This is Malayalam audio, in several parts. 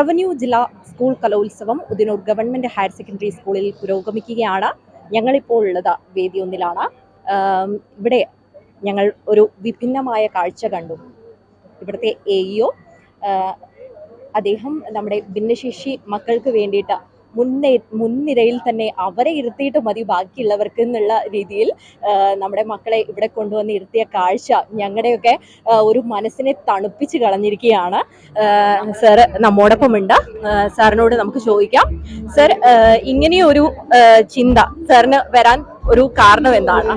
റവന്യൂ ജില്ലാ സ്കൂൾ കലോത്സവം ഉദിനൂർ ഗവൺമെന്റ് ഹയർ സെക്കൻഡറി സ്കൂളിൽ പുരോഗമിക്കുകയാണ്. ഞങ്ങളിപ്പോൾ ഉള്ളത് വേദി ഒന്നിലാണ് ഇവിടെ ഞങ്ങൾ ഒരു വിഭിന്നമായ കാഴ്ച കണ്ടു. ഇവിടുത്തെ എ ഇഒ അദ്ദേഹം നമ്മുടെ ഭിന്നശേഷി മക്കൾക്ക് വേണ്ടിയിട്ട് മുന്നേ മുൻനിരയിൽ തന്നെ അവരെ ഇരുത്തിയിട്ട് മതി ബാക്കിയുള്ളവർക്ക് എന്നുള്ള രീതിയിൽ നമ്മുടെ മക്കളെ ഇവിടെ കൊണ്ടുവന്ന് ഇരുത്തിയ കാഴ്ച ഞങ്ങളുടെയൊക്കെ ഒരു മനസ്സിനെ തണുപ്പിച്ച് കളഞ്ഞിരിക്കുകയാണ്. സാറ് നമ്മോടൊപ്പം ഉണ്ട് സാറിനോട് നമുക്ക് ചോദിക്കാം. സാർ ഇങ്ങനെയൊരു ചിന്ത സാറിന് വരാൻ ഒരു കാരണം എന്താണ്?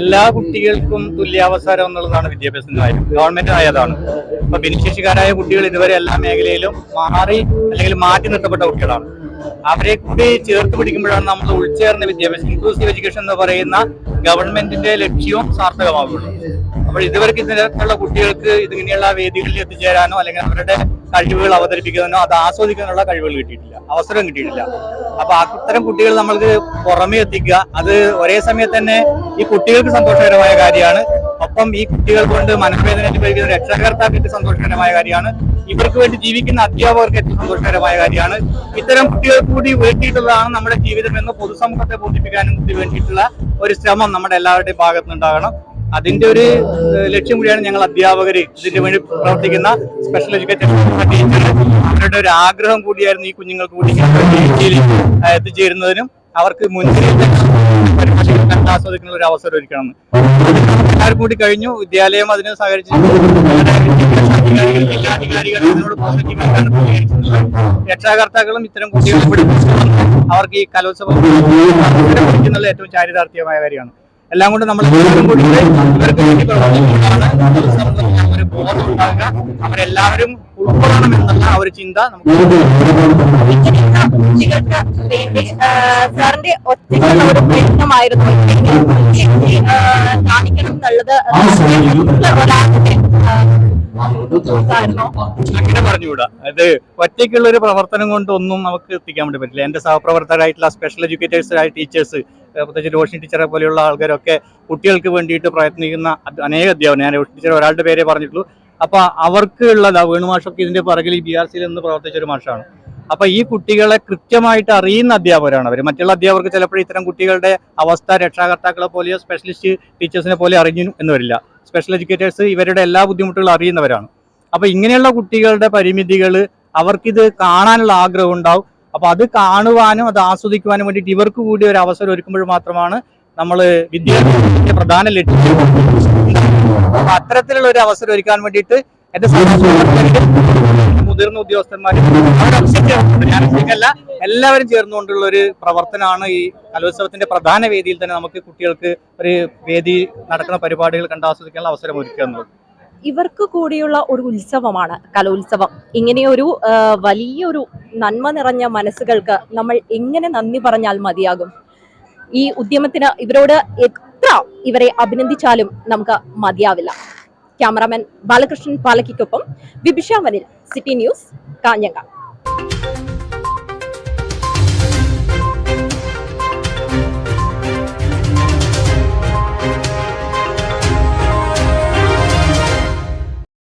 എല്ലാ കുട്ടികൾക്കും തുല്യാവസരം എന്നുള്ളതാണ് വിദ്യാഭ്യാസ കാര്യം. ഗവൺമെന്റ് ആയതാണ്. അപ്പൊ ഭിന്നശേഷിക്കാരായ കുട്ടികൾ ഇതുവരെ എല്ലാ മേഖലയിലും മാറി അല്ലെങ്കിൽ മാറ്റി നിർത്തപ്പെട്ട കുട്ടികളാണ്. അവരെ കൂടി ചേർത്ത് പിടിക്കുമ്പോഴാണ് നമ്മൾ ഉൾച്ചേർന്ന വിദ്യാഭ്യാസം ഇൻക്ലൂസീവ് എഡ്യൂക്കേഷൻ എന്ന് പറയുന്ന ഗവൺമെന്റിന്റെ ലക്ഷ്യവും സാർത്ഥകമാവുള്ളൂ അപ്പോൾ ഇതുവരെ ഇതിനകത്തുള്ള കുട്ടികൾക്ക് ഇതിങ്ങനെയുള്ള വേദികളിൽ എത്തിച്ചേരാനോ അല്ലെങ്കിൽ അവരുടെ കഴിവുകൾ അവതരിപ്പിക്കാനോ അത് ആസ്വദിക്കാനുള്ള കഴിവുകൾ കിട്ടിയിട്ടില്ല. അവസരം കിട്ടിയിട്ടില്ല. അപ്പൊ അത്തരം കുട്ടികൾ നമ്മൾക്ക് പുറമേ എത്തിക്കുക അത് ഒരേ സമയത്ത് തന്നെ ഈ കുട്ടികൾക്ക് സന്തോഷകരമായ കാര്യമാണ്. ഒപ്പം ഈ കുട്ടികൾ കൊണ്ട് മനഃവേദന അനുഭവിക്കുന്ന രക്ഷാകർത്താക്കൾക്ക് സന്തോഷകരമായ കാര്യമാണ്. ഇവർക്ക് വേണ്ടി ജീവിക്കുന്ന അധ്യാപകർക്ക് ഏറ്റവും സന്തോഷകരമായ കാര്യമാണ്. ഇത്തരം കുട്ടികൾ കൂടി വേണ്ടിയിട്ടുള്ളതാണ് നമ്മുടെ ജീവിതം എന്ന് പൊതുസമൂഹത്തെ ബോധിപ്പിക്കാനും വേണ്ടിയിട്ടുള്ള ഒരു ശ്രമം നമ്മുടെ എല്ലാവരുടെയും ഭാഗത്തുനിന്നുണ്ടാകണം. അതിന്റെ ഒരു ലക്ഷ്യം കൂടിയാണ് ഞങ്ങൾ അധ്യാപകർ ഇതിന് വേണ്ടി പ്രവർത്തിക്കുന്ന സ്പെഷ്യൽ എഡ്യൂക്കേഷൻ ടീച്ചർ അവരുടെ ഒരു ആഗ്രഹം കൂടിയായിരുന്നു ഈ കുഞ്ഞുങ്ങൾക്ക് കൂടി എത്തിച്ചേരുന്നതിനും. അവർക്ക് മുൻപിൽ ആസ്വദിക്കുന്ന ഒരു അവസരം ഒരുക്കണം എല്ലാവരും കൂടി കഴിഞ്ഞു. വിദ്യാലയം അതിന് സഹകരിച്ച് രക്ഷാകർത്താക്കളും ഇത്തരം കുട്ടികളെ അവർക്ക് ഈ കലോത്സവം പഠിക്കുന്നത് ഏറ്റവും ചാരിതാർത്ഥ്യമായ കാര്യമാണ്. എല്ലാം കൊണ്ട് നമ്മൾ കൂടി പൊതുസമൂഹത്തിന് ഒരു ബോധം ഉണ്ടാകുക അവരെല്ലാവരും ഉൾക്കൊള്ളണം എന്നുള്ള ഒരു ചിന്ത കുട്ടികൾക്ക് വേണ്ടി സാറിന്റെ ഒറ്റയ്ക്കുള്ള ഒരു പ്രയത്നമായിരുന്നു കാണിക്കണം എന്നുള്ളത് ഒരാളുടെ? അങ്ങനെ പറഞ്ഞുകൂടാ. അത് ഒറ്റയ്ക്കുള്ള ഒരു പ്രവർത്തനം കൊണ്ട് ഒന്നും നമുക്ക് എത്തിക്കാൻ വേണ്ടി പറ്റില്ല. എന്റെ സഹപ്രവർത്തകരായിട്ടുള്ള സ്പെഷ്യൽ എഡ്യൂക്കേറ്റേഴ്സ് ആയ ടീച്ചേഴ്സ് പ്രത്യേകിച്ച് രോഷൻ ടീച്ചറെ പോലെയുള്ള ആൾക്കാരൊക്കെ കുട്ടികൾക്ക് വേണ്ടിയിട്ട് പ്രയത്നിക്കുന്ന അനേക അധ്യാപനം ഞാൻ രോഷൻ ടീച്ചർ ഒരാളുടെ പേരെ പറഞ്ഞിട്ടുള്ളൂ. അപ്പൊ അവർക്ക് ഉള്ളതാ വേണു മാഷൊക്കെ ഇതിന്റെ പിറകിൽ ബി ആർ സിയിൽ നിന്ന് പ്രവർത്തിച്ച ഒരു മാഷാണ്. അപ്പൊ ഈ കുട്ടികളെ കൃത്യമായിട്ട് അറിയുന്ന അധ്യാപകരാണ് അവർ മറ്റുള്ള അധ്യാപകർക്ക് ചിലപ്പോൾ ഇത്തരം കുട്ടികളുടെ അവസ്ഥ രക്ഷാകർത്താക്കളെ പോലെയോ സ്പെഷ്യലിസ്റ്റ് ടീച്ചേഴ്സിനെ പോലെ അറിഞ്ഞു എന്ന് വരില്ല. സ്പെഷ്യൽ എഡ്യൂക്കേറ്റേഴ്സ് ഇവരുടെ എല്ലാ ബുദ്ധിമുട്ടുകളും അറിയുന്നവരാണ്. അപ്പോൾ ഇങ്ങനെയുള്ള കുട്ടികളുടെ പരിമിതികൾ അവർക്കിത് കാണാനുള്ള ആഗ്രഹം ഉണ്ടാവും. അപ്പോൾ അത് കാണുവാനും അത് ആസ്വദിക്കുവാനും വേണ്ടിയിട്ട് ഇവർക്ക് കൂടി ഒരു അവസരം ഒരുക്കുമ്പോൾ മാത്രമാണ് നമ്മൾ വിദ്യാഭ്യാസത്തിന്റെ പ്രധാന ലക്ഷ്യം. അത്തരത്തിലുള്ള ഒരു അവസരം ഒരുക്കാൻ വേണ്ടിയിട്ട് എന്റെ മുതിർന്ന ഉദ്യോഗസ്ഥന്മാരും അല്ല എല്ലാവരും ചേർന്നുകൊണ്ടുള്ള ഒരു പ്രവർത്തനമാണ് ഈ കലോത്സവത്തിന്റെ പ്രധാന വേദിയിൽ തന്നെ നമുക്ക് കുട്ടികൾക്ക് ഒരു വേദി നടക്കുന്ന പരിപാടികൾ കണ്ട് ആസ്വദിക്കാനുള്ള അവസരം ഒരുക്കുക എന്നുള്ളത്. ഇവർക്ക് കൂടിയുള്ള ഒരു ഉത്സവമാണ് കലോത്സവം. ഇങ്ങനെയൊരു വലിയൊരു നന്മ നിറഞ്ഞ മനസ്സുകൾക്ക് നമ്മൾ എങ്ങനെ നന്ദി പറഞ്ഞാൽ മതിയാകും? ഈ ഉദ്യമത്തിന് ഇവരോട് എത്ര ഇവരെ അഭിനന്ദിച്ചാലും നമുക്ക് മതിയാവില്ല. ക്യാമറാമാൻ ബാലകൃഷ്ണൻ പാലക്കിക്കൊപ്പം വിഭിഷ വനിൽ. City news കാഞ്ഞങ്ങ